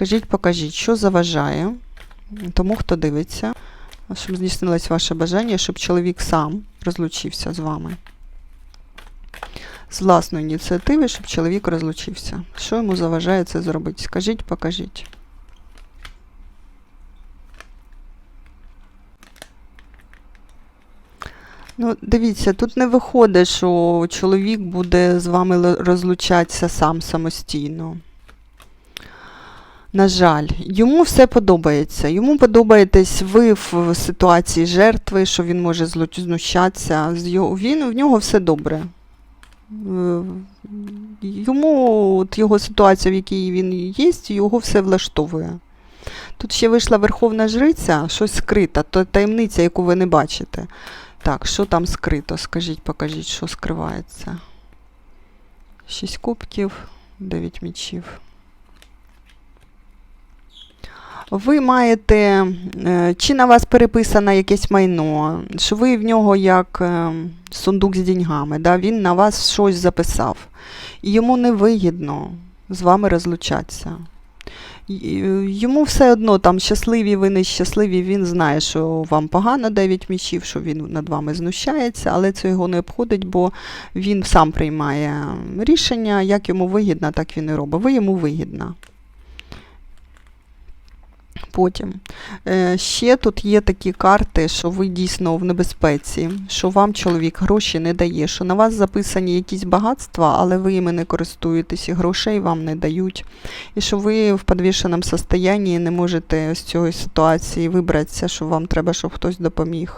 Скажіть, покажіть, що заважає тому, хто дивиться, щоб здійснилось ваше бажання, щоб чоловік сам розлучився з вами. З власної ініціативи, щоб чоловік розлучився. Що йому заважає це зробити? Скажіть, покажіть. Ну, дивіться, тут не виходить, що чоловік буде з вами розлучатися сам самостійно. На жаль, йому все подобається. Йому подобаєтесь ви в ситуації жертви, що він може знущатися. Він, в нього все добре. Е, Йому от його ситуація, в якій він є, його все влаштовує. Тут ще вийшла Верховна Жриця, щось скрита, то таємниця, яку ви не бачите. Так, що там скрито? Скажіть, покажіть, що скривається. Шість кубків, дев'ять мічів. Ви маєте, е, чи на вас переписано якесь майно, що ви в нього як е, сундук з деньгами, да? він на вас щось записав. Йому невигідно з вами розлучатися. Йому все одно там щасливі, ви нещасливі, він знає, що вам погано 9 мічів, що він над вами знущається, але це його не обходить, бо він сам приймає рішення, як йому вигідно, так він і робить. Ви йому вигідна. Потім. Е, ще тут є такі карти, що ви дійсно в небезпеці, що вам чоловік гроші не дає, що на вас записані якісь багатства, але ви іми не користуєтесь, і грошей вам не дають. І що ви в підвішеному стані не можете з цієї ситуації вибратися, що вам треба, щоб хтось допоміг.